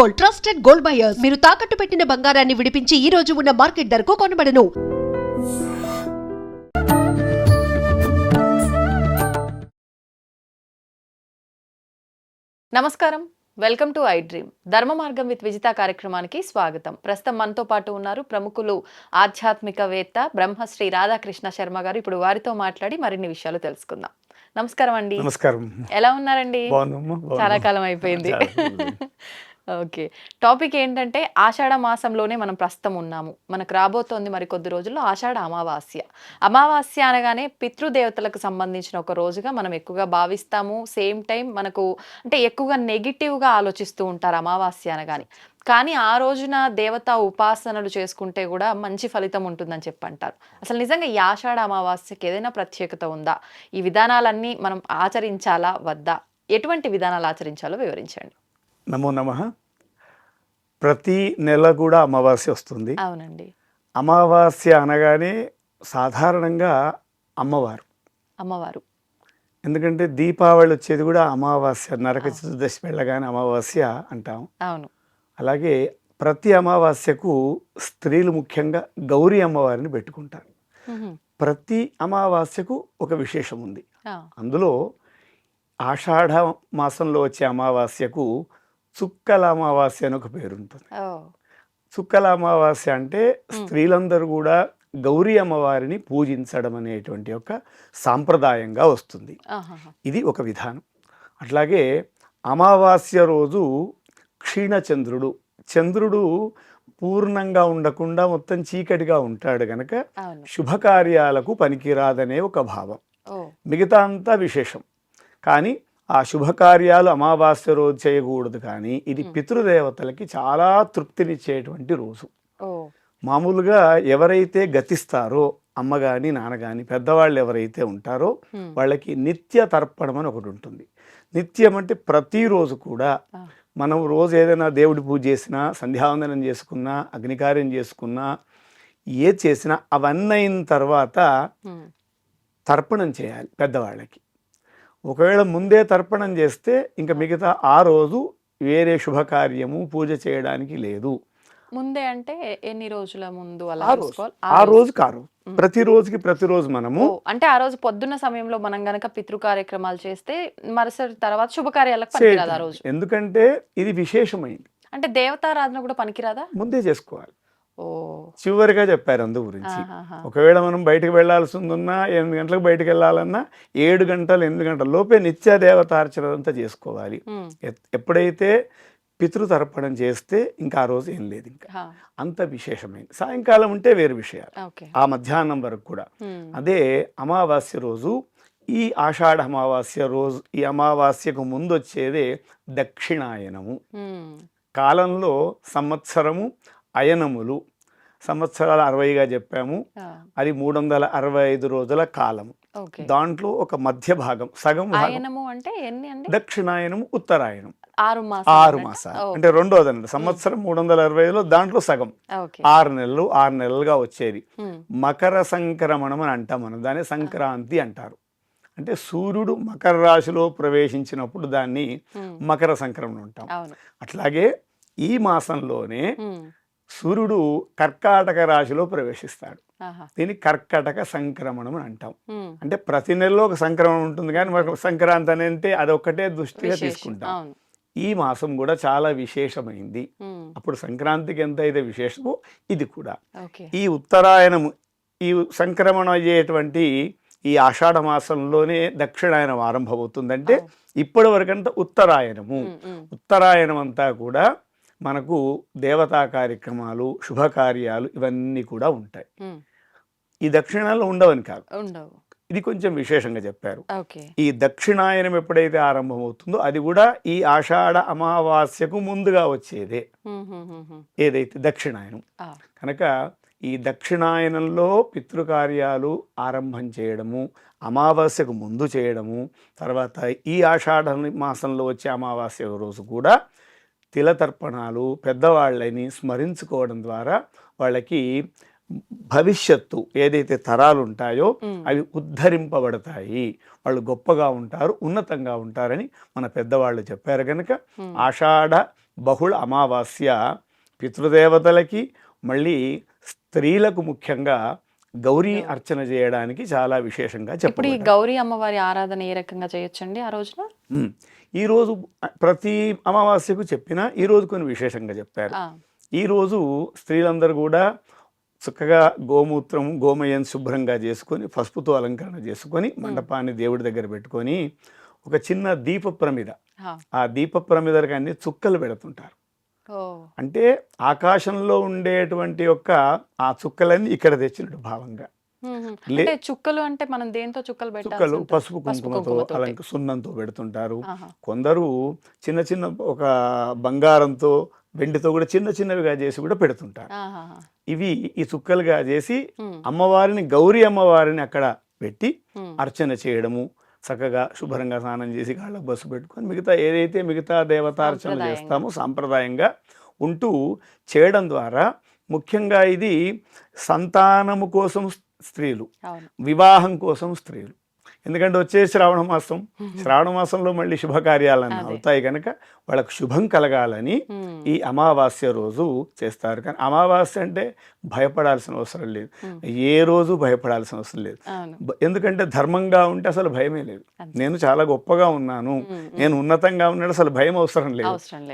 Gold trusted gold buyers. మీరు తాకట్టు పెట్టిన బంగారాన్ని విడిపించి ఈ రోజు ఉన్న మార్కెట్ ధరకు కొనబడను. నమస్కారం. Welcome to I dream. ధర్మ మార్గం విత్ విజిత కార్యక్రమానికి స్వాగతం. ప్రస్తుతం మనతో పాటు ఉన్నారు ప్రముఖులు ఆధ్యాత్మికవేత్త బ్రహ్మశ్రీ రాధాకృష్ణ శర్మ గారు. ఇప్పుడు వారితో మాట్లాడి మరిన్ని విషయాలు తెలుసుకుందాం. నమస్కారం అండి. నమస్కారం. ఎలా ఉన్నారండి. చాలా కాలం అయిపోయింది. ఓకే. టాపిక్ ఏంటంటే ఆషాఢ మాసంలోనే మనం ప్రస్తుతం ఉన్నాము. మనకు రాబోతోంది మరి కొద్ది రోజుల్లో ఆషాఢ అమావాస్య. అమావాస్య అనగానే పితృదేవతలకు సంబంధించిన ఒక రోజుగా మనం ఎక్కువగా భావిస్తాము. సేమ్ టైం మనకు అంటే ఎక్కువగా నెగిటివ్గా ఆలోచిస్తూ ఉంటారు అమావాస్య అనగానే. కానీ ఆ రోజున దేవతా ఉపాసనలు చేసుకుంటే కూడా మంచి ఫలితం ఉంటుందని చెప్పి అంటారు అసలు నిజంగా ఈ ఆషాఢ అమావాస్యకి ఏదైనా ప్రత్యేకత ఉందా? ఈ విధానాలన్నీ మనం ఆచరించాలా? వద్దా? ఎటువంటి విధానాలు ఆచరించాలో వివరించండి. నమో నమ. ప్రతి నెల కూడా అమావాస్య వస్తుంది. అవునండి. అమావాస్య అనగానే సాధారణంగా అమ్మవారు. అమ్మవారు. ఎందుకంటే దీపావళి వచ్చేది కూడా అమావాస్య నరక చతుర్దశి వెళ్ళగానే అమావాస్య అంటాం. అవును. అలాగే ప్రతి అమావాస్యకు స్త్రీలు ముఖ్యంగా గౌరీ అమ్మవారిని పెట్టుకుంటారు. ప్రతి అమావాస్యకు ఒక విశేషం ఉంది. అందులో ఆషాఢ మాసంలో వచ్చే అమావాస్యకు చుక్కల అమావాస్య అని ఒక పేరు ఉంటుంది చుక్కల అమావాస్య అంటే స్త్రీలందరూ కూడా గౌరీ అమ్మవారిని పూజించడం అనేటువంటి ఒక సాంప్రదాయంగా వస్తుంది. ఇది ఒక విధానం. అట్లాగే అమావాస్య రోజు క్షీణచంద్రుడు. చంద్రుడు పూర్ణంగా ఉండకుండా మొత్తం చీకటిగా ఉంటాడు గనక శుభకార్యాలకు పనికిరాదనే ఒక భావం. మిగతా అంతా విశేషం. కానీ ఆ శుభకార్యాలు అమావాస్య రోజు చేయకూడదు కానీ ఇది పితృదేవతలకి చాలా తృప్తినిచ్చేటువంటి రోజు. మామూలుగా ఎవరైతే గతిస్తారో అమ్మ కానీ నాన్న కానీ పెద్దవాళ్ళు ఎవరైతే ఉంటారో. వాళ్ళకి నిత్య తర్పణం అని ఒకటి ఉంటుంది. నిత్యం అంటే ప్రతిరోజు కూడా మనం రోజు ఏదైనా దేవుడి పూజ చేసినా సంధ్యావందనం చేసుకున్నా అగ్నికార్యం చేసుకున్నా ఏ చేసినా అవన్నీ అయిన తర్వాత. తర్పణం చేయాలి పెద్దవాళ్ళకి. ఒకవేళ ముందే తర్పణం చేస్తే ఇంకా మిగతా ఆ రోజు వేరే శుభకార్యము పూజ చేయడానికి లేదు. ముందే అంటే ఎన్ని రోజుల ముందు అలా ఆ రోజు. కారు ప్రతి రోజుకి ప్రతిరోజు మనము అంటే ఆ రోజు పొద్దున్న సమయంలో మనం గనక పితృ కార్యక్రమాలు చేస్తే మరుసటి తర్వాత శుభకార్యాలకు పనికిరాదు ఆ. రోజు? ఎందుకంటే ఇది విశేషమైంది. అంటే దేవతారాధన కూడా పనికిరాదా? ముందే చేసుకోవాలి. చివరిగా చెప్పారు అందు గురించి. ఒకవేళ మనం బయటకు వెళ్ళాల్సి ఉందన్నా ఎనిమిది గంటలకు బయటకు వెళ్ళాలన్నా ఏడు గంటలు ఎనిమిది గంటల లోపే నిత్య దేవతార్చన అంతా చేసుకోవాలి. ఎప్పుడైతే పితృతర్పణం చేస్తే ఇంకా ఆ రోజు ఏం లేదు ఇంకా. అంత విశేషమైంది సాయంకాలం ఉంటే వేరు విషయాలు. ఆ మధ్యాహ్నం వరకు కూడా. అదే అమావాస్య రోజు ఈ ఆషాఢ అమావాస్య రోజు ఈ అమావాస్యకు ముందు వచ్చేదే దక్షిణాయనము. కాలంలో సంవత్సరము అయనములు సంవత్సరాలు అరవైగా చెప్పాము. అది మూడు వందల అరవై ఐదు రోజుల కాలము. దాంట్లో ఒక మధ్య భాగం సగం అంటే అండి? దక్షిణాయనము ఉత్తరాయణం ఆరు మాసాలు అంటే రెండోది అన్నమాట సంవత్సరం మూడు వందల అరవై ఐదులో దాంట్లో సగం. ఆరు నెలలు ఆరు నెలలుగా వచ్చేది. మకర సంక్రమణం అని అంటాం మనం. దాన్ని సంక్రాంతి అంటారు. అంటే సూర్యుడు మకర రాశిలో ప్రవేశించినప్పుడు దాన్ని. మకర సంక్రమణం అంటాం. అట్లాగే ఈ మాసంలోనే. సూర్యుడు కర్కాటక రాశిలో ప్రవేశిస్తాడు. దీన్ని కర్కటక సంక్రమణం అని అంటాం. అంటే ప్రతి నెలలో ఒక సంక్రమణం ఉంటుంది కానీ మనకు సంక్రాంతి అని అంటే అదొక్కటే దృష్టిగా. తీసుకుంటాం. ఈ మాసం కూడా చాలా విశేషమైంది. అప్పుడు సంక్రాంతికి ఎంత అయితే విశేషమో ఇది కూడా. ఈ ఉత్తరాయణము ఈ సంక్రమణం అయ్యేటువంటి ఈ ఆషాఢ మాసంలోనే దక్షిణాయనం ఆరంభమవుతుందంటే ఇప్పటి వరకంతా ఉత్తరాయణము. ఉత్తరాయణం అంతా కూడా మనకు దేవతా కార్యక్రమాలు శుభకార్యాలు ఇవన్నీ కూడా ఉంటాయి. ఈ దక్షిణాల్లో ఉండవని కాదు. ఉండవు. ఇది కొంచెం విశేషంగా చెప్పారు. ఈ దక్షిణాయనం ఎప్పుడైతే ఆరంభమవుతుందో అది కూడా ఈ ఆషాఢ అమావాస్యకు ముందుగా వచ్చేదే. ఏదైతే దక్షిణాయనం. కనుక ఈ దక్షిణాయనంలో పితృకార్యాలు ఆరంభం చేయడము అమావాస్యకు ముందు చేయడము తర్వాత ఈ ఆషాఢ మాసంలో వచ్చే అమావాస్య రోజు కూడా తిలతర్పణాలు పెద్దవాళ్ళని స్మరించుకోవడం ద్వారా వాళ్ళకి భవిష్యత్తు ఏదైతే తరాలు ఉంటాయో. అవి ఉద్ధరింపబడతాయి వాళ్ళు గొప్పగా ఉంటారు ఉన్నతంగా ఉంటారని మన పెద్దవాళ్ళు చెప్పారు కనుక. ఆషాఢ బహుళ అమావాస్య పితృదేవతలకి మళ్ళీ స్త్రీలకు ముఖ్యంగా గౌరీ అర్చన చేయడానికి చాలా విశేషంగా చెప్పబడింది గౌరీ అమ్మవారి ఆరాధన ఏ రకంగా చేయొచ్చండి ఆ రోజున. ఈరోజు ప్రతి అమావాస్యకు చెప్పినా ఈరోజు కొన్ని విశేషంగా చెప్పారు. ఈరోజు స్త్రీలందరూ కూడా చక్కగా గోమూత్రం గోమయం శుభ్రంగా చేసుకొని పసుపుతో అలంకరణ చేసుకొని మండపాన్ని దేవుడి దగ్గర పెట్టుకొని ఒక చిన్న దీప ప్రమిద ఆ, దీప ప్రమిదలకు అన్ని చుక్కలు పెడుతుంటారు. అంటే ఆకాశంలో ఉండేటువంటి యొక్క ఆ చుక్కలన్నీ ఇక్కడ తెచ్చినట్టు భావంగా. అంటే చుక్కలు అంటే మనం దేంతో చుక్కలు చుక్కలు? పసుపు కుంకుమతో. అలంక సున్నంతో పెడుతుంటారు. కొందరు చిన్న చిన్న ఒక బంగారంతో వెండితో కూడా చిన్న చిన్నవిగా చేసి కూడా పెడుతుంటారు. ఇవి ఈ చుక్కలుగా చేసి అమ్మవారిని గౌరీ అమ్మవారిని అక్కడ పెట్టి. అర్చన చేయడము చక్కగా శుభ్రంగా స్నానం చేసి కాళ్ళకు బస్సు పెట్టుకొని మిగతా ఏదైతే మిగతా దేవతార్చన. చేస్తామో సాంప్రదాయంగా ఉంటూ చేయడం ద్వారా ముఖ్యంగా ఇది సంతానము కోసం స్త్రీలు. వివాహం కోసం స్త్రీలు. ఎందుకంటే వచ్చే శ్రావణ మాసం. శ్రావణ మాసంలో మళ్ళీ శుభకార్యాలన్నీ. అవుతాయి కనుక వాళ్ళకు శుభం కలగాలని ఈ అమావాస్య రోజు చేస్తారు. కానీ అమావాస్య అంటే భయపడాల్సిన అవసరం లేదు. ఏ రోజు భయపడాల్సిన అవసరం లేదు. ఎందుకంటే ధర్మంగా ఉంటే అసలు భయమే లేదు. నేను చాలా గొప్పగా ఉన్నాను. నేను ఉన్నతంగా ఉన్నాడు అసలు భయం అవసరం లేదు.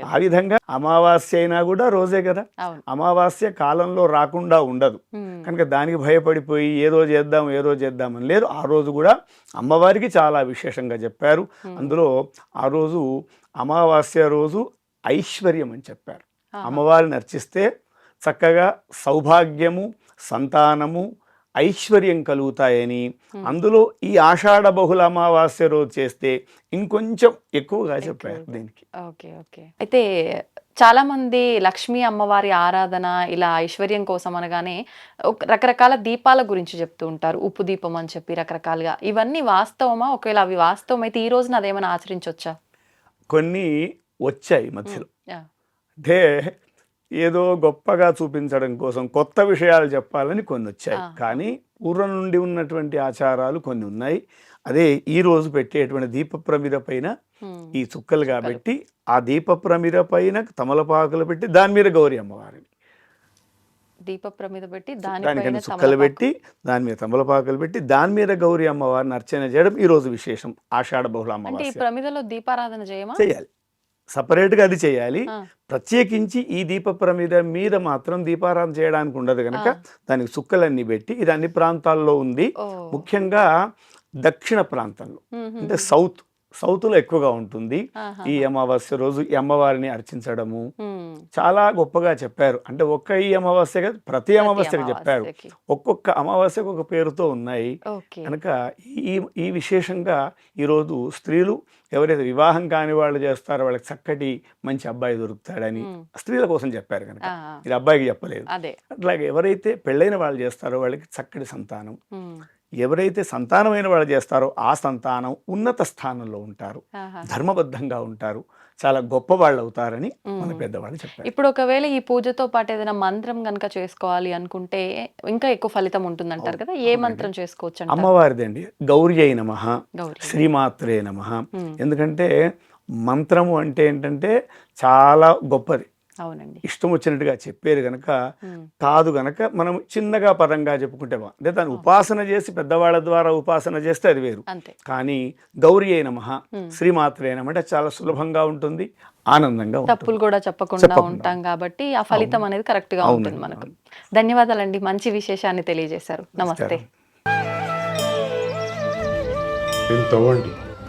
ఆ విధంగా అమావాస్య అయినా కూడా రోజే కదా. అమావాస్య కాలంలో రాకుండా ఉండదు. కనుక దానికి భయపడిపోయి ఏదో చేద్దాం ఏదో చేద్దామని లేదు. ఆ రోజు కూడా అమ్మవారికి చాలా విశేషంగా చెప్పారు. అందులో ఆ రోజు అమావాస్య రోజు ఐశ్వర్యం అని చెప్పారు. అమ్మవారిని అర్చిస్తే చక్కగా సౌభాగ్యము సంతానము ఐశ్వర్యం కలుగుతాయని. అందులో ఈ ఆషాఢ బహుళ అమావాస్య రోజు చేస్తే ఇంకొంచెం ఎక్కువగా చెప్పారు. దీనికి. Okay okay. అయితే చాలా మంది లక్ష్మీ అమ్మవారి ఆరాధన ఇలా ఐశ్వర్యం కోసం అనగానే ఒక- రకరకాల దీపాల గురించి చెప్తూ ఉంటారు. ఉప్పు దీపం అని చెప్పి రకరకాలుగా. ఇవన్నీ వాస్తవమా? ఒకవేళ అవి వాస్తవం అయితే ఈ రోజున అదేమైనా ఆచరించవచ్చా కొన్ని వచ్చాయి మధ్యలో. అంటే ఏదో గొప్పగా చూపించడం కోసం కొత్త విషయాలు చెప్పాలని కొన్ని వచ్చాయి. కానీ పూర్వం నుండి ఉన్నటువంటి ఆచారాలు కొన్ని ఉన్నాయి. అదే ఈ రోజు పెట్టేటువంటి దీప ప్రమిద పైన ఈ చుక్కలు కాబట్టి ఆ దీప ప్రమిద పైన తమలపాకులు పెట్టి దాని మీద గౌరీ అమ్మవారిని. దీప ప్రమిద పెట్టి దానిపైన చుక్కలు. పెట్టి దాని మీద తమలపాకులు పెట్టి దాని మీద గౌరీ అమ్మవారిని అర్చన చేయడం ఈ రోజు విశేషం. ఆషాఢ బహుళ ఈ అమావాస్య. ప్రమిదలో దీపారాధన చేయమా? చేయాలి. సపరేట్గా అది చేయాలి. ప్రత్యేకించి ఈ దీప ప్రమిద మీద మాత్రం దీపారాధన చేయడానికి ఉండదు కనుక. దానికి చుక్కలన్నీ పెట్టి ఇది అన్ని ప్రాంతాల్లో ఉంది. ముఖ్యంగా దక్షిణ ప్రాంతంలో. అంటే సౌత్ సౌత్లో ఎక్కువగా ఉంటుంది. ఈ అమావాస్య రోజు ఈ అమ్మవారిని అర్చించడము. చాలా గొప్పగా చెప్పారు. అంటే ఒక్క ఈ అమావాస్య కాదు, ప్రతి అమావాస్యకు చెప్పారు. ఒక్కొక్క అమావాస్యకు ఒక పేరుతో ఉన్నాయి. కనుక ఈ ఈ విశేషంగా ఈరోజు స్త్రీలు ఎవరైతే వివాహం కాని వాళ్ళు చేస్తారో వాళ్ళకి చక్కటి మంచి అబ్బాయి దొరుకుతాడని స్త్రీల కోసం చెప్పారు కనుక. ఇది అబ్బాయికి చెప్పలేదు. అట్లాగే ఎవరైతే పెళ్ళైన వాళ్ళు చేస్తారో వాళ్ళకి చక్కటి సంతానం. ఎవరైతే సంతానమైన వాళ్ళు చేస్తారో ఆ సంతానం ఉన్నత స్థానంలో ఉంటారు. ధర్మబద్ధంగా ఉంటారు. చాలా గొప్ప వాళ్ళు అవుతారని మన. పెద్దవాళ్ళు చెప్పారు. ఇప్పుడు ఒకవేళ ఈ పూజతో పాటు ఏదైనా మంత్రం గనక చేసుకోవాలి అనుకుంటే ఇంకా ఎక్కువ ఫలితం ఉంటుందంటారు కదా? ఏ మంత్రం చేసుకోవచ్చు అంటారు అమ్మవారిదండి గౌరీ అయి నమ. శ్రీమాత్రే నమ. ఎందుకంటే మంత్రము అంటే ఏంటంటే చాలా గొప్పది. అవునండి. ఇష్టం వచ్చినట్టుగా చెప్పారు గనక. కాదు గనక మనం చిన్నగా పదంగా చెప్పుకుంటే అంటే దాన్ని ఉపాసన చేసి పెద్దవాళ్ళ ద్వారా ఉపాసన చేస్తే అది వేరు. అంతే. కానీ గౌరీ అయిన మహా. శ్రీమాత్రే నమ అంటే చాలా సులభంగా ఉంటుంది ఆనందంగా ఉంటుంది. తప్పులు కూడా చెప్పకుండా. ఉంటాం కాబట్టి ఆ ఫలితం అనేది కరెక్ట్గా ఉంటుంది మనకు. ధన్యవాదాలండి మంచి విశేషాన్ని తెలియజేశారు. నమస్తే.